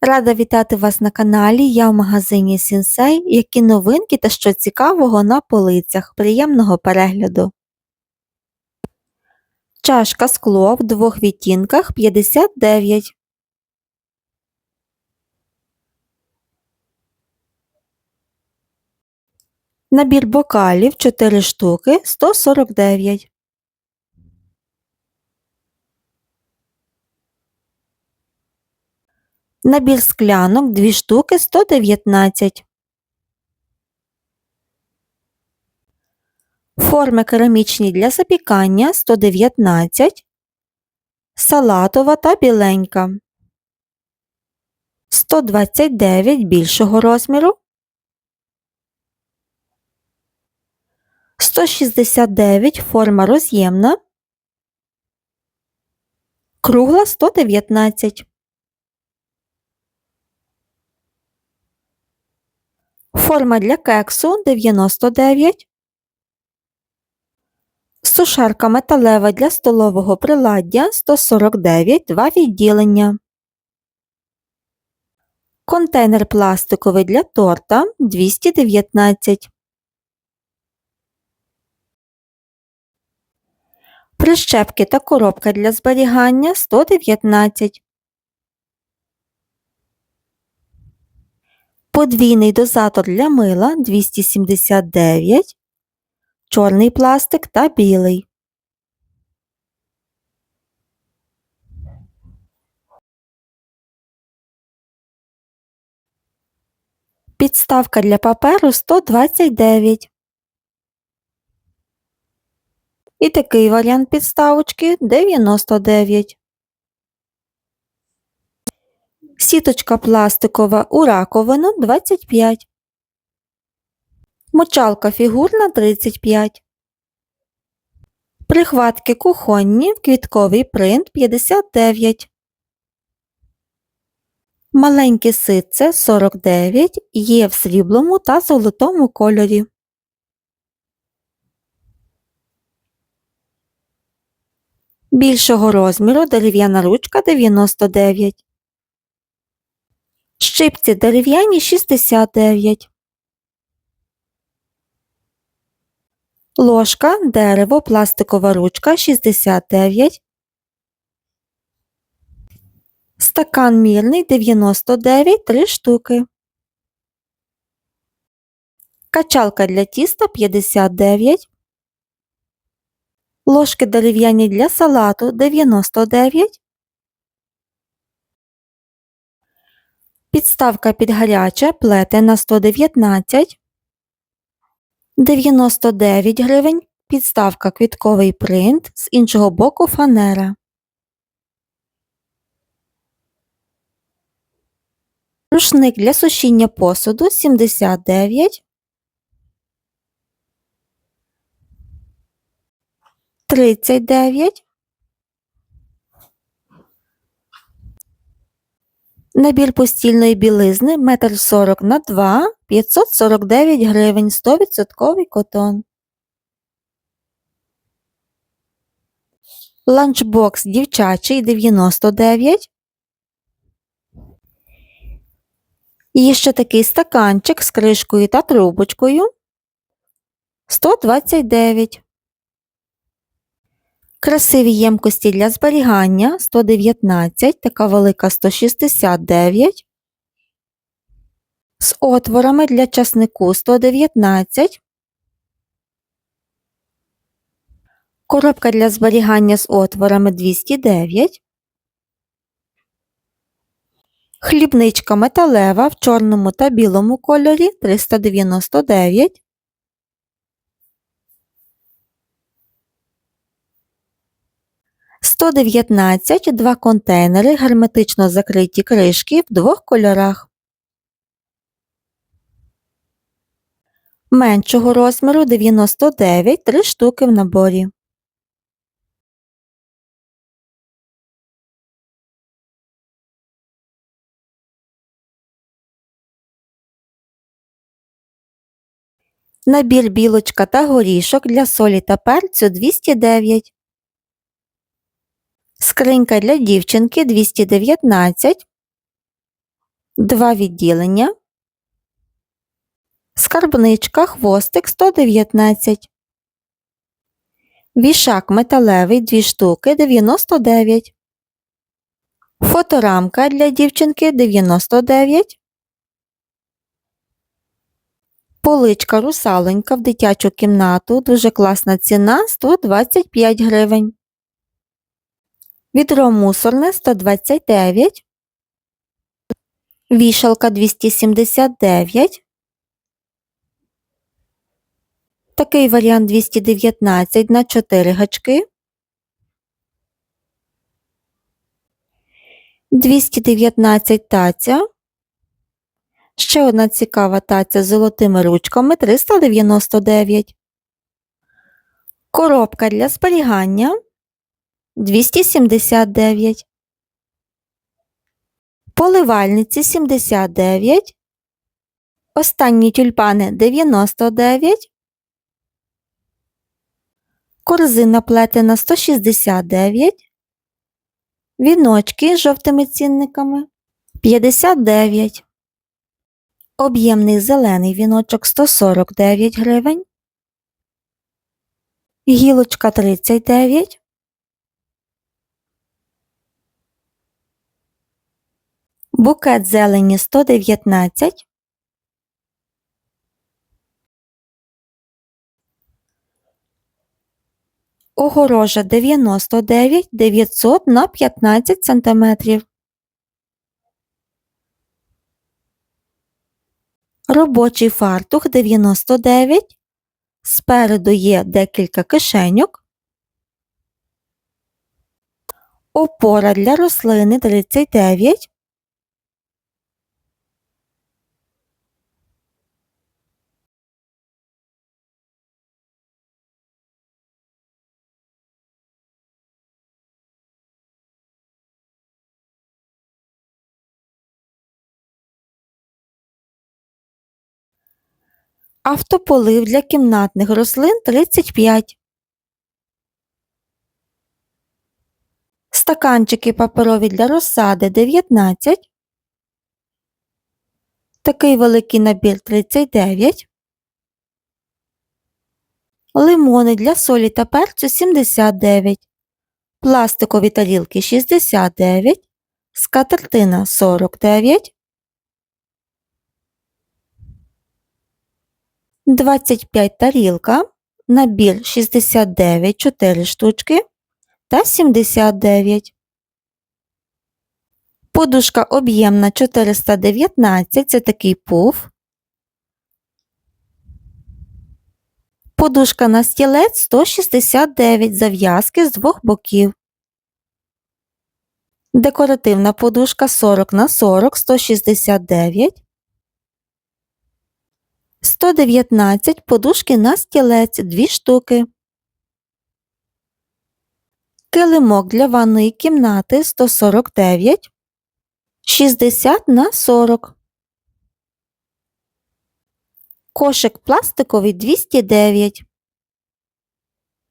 Рада вітати вас на каналі. Я в магазині Сінсей. Які новинки та що цікавого на полицях. Приємного перегляду. Чашка скло в двох відтінках 59. Набір бокалів 4 штуки 149. Набір склянок 2 штуки 119. Форми керамічні для запікання 119. Салатова та біленька. 129 більшого розміру. 169 форма роз'ємна. Кругла 119. Форма для кексу 99. Сушарка металева для столового приладдя 149 два відділення. Контейнер пластиковий для торта 219. Прищепки та коробка для зберігання 119. Подвійний дозатор для мила 279, чорний пластик та білий. Підставка для паперу 129. І такий варіант підставочки 99. Сіточка пластикова у раковину 25. Мочалка фігурна 35. Прихватки кухонні в квітковий принт 59. Маленьке ситце 49 є в сріблому та золотому кольорі. Більшого розміру дерев'яна ручка 99. Щипці дерев'яні 69. Ложка, дерево, пластикова ручка 69. Стакан мірний 99 3 штуки. Качалка для тіста 59. Ложки дерев'яні для салату 99. Підставка під гаряче плетена 119. 99 гривень. Підставка квітковий принт, з іншого боку фанера. Рушник для сушіння посуду 79. 39. Набір постільної білизни 1,40 на 2 549 гривень 100% котон. Ланчбокс дівчачий 99. І ще такий стаканчик з кришкою та трубочкою 129. Красиві ємкості для зберігання 119, така велика 169. З отворами для часнику 119. Коробка для зберігання з отворами 209. Хлібничка металева в чорному та білому кольорі 399. Сто дев'ятнадцять два контейнери герметично закриті кришки в двох кольорах. Меншого розміру 99 3 штуки в наборі. Набір білочка та горішок для солі та перцю 209. Скринька для дівчинки 219. Два відділення. Скарбничка, хвостик 119. Вішак металевий 2 штуки 99. Фоторамка для дівчинки 99. Поличка русалонька в дитячу кімнату. Дуже класна ціна 125 гривень. Відро мусорне 129. Вішалка 279. Такий варіант 219 на 4 гачки. 219 таця. Ще одна цікава таця з золотими ручками 399. Коробка для зберігання 279. Поливальниці 79. Останні тюльпани 99. Корзина плетена 169. Віночки з жовтими цінниками 59. Об'ємний зелений віночок 149 гривень. Гілочка 39. Букет зелені 119. Огорожа 99 900 на 15 см. Робочий фартух 99. Спереду є декілька кишеньок. Опора для рослини 39. Автополив для кімнатних рослин 35. Стаканчики паперові для розсади 19. Такий великий набір 39. Лимони для солі та перцю 79. Пластикові тарілки 69. Скатертина 49. 25 тарілка, набір 69 4 штучки та 79. Подушка об'ємна 419 це такий пуф. Подушка на стілець 169 зав'язки з двох боків. Декоративна подушка 40 на 40 169. 119 подушки на стілець 2 штуки. Килимок для ванної кімнати 149. 60 на 40. Кошик пластиковий 209.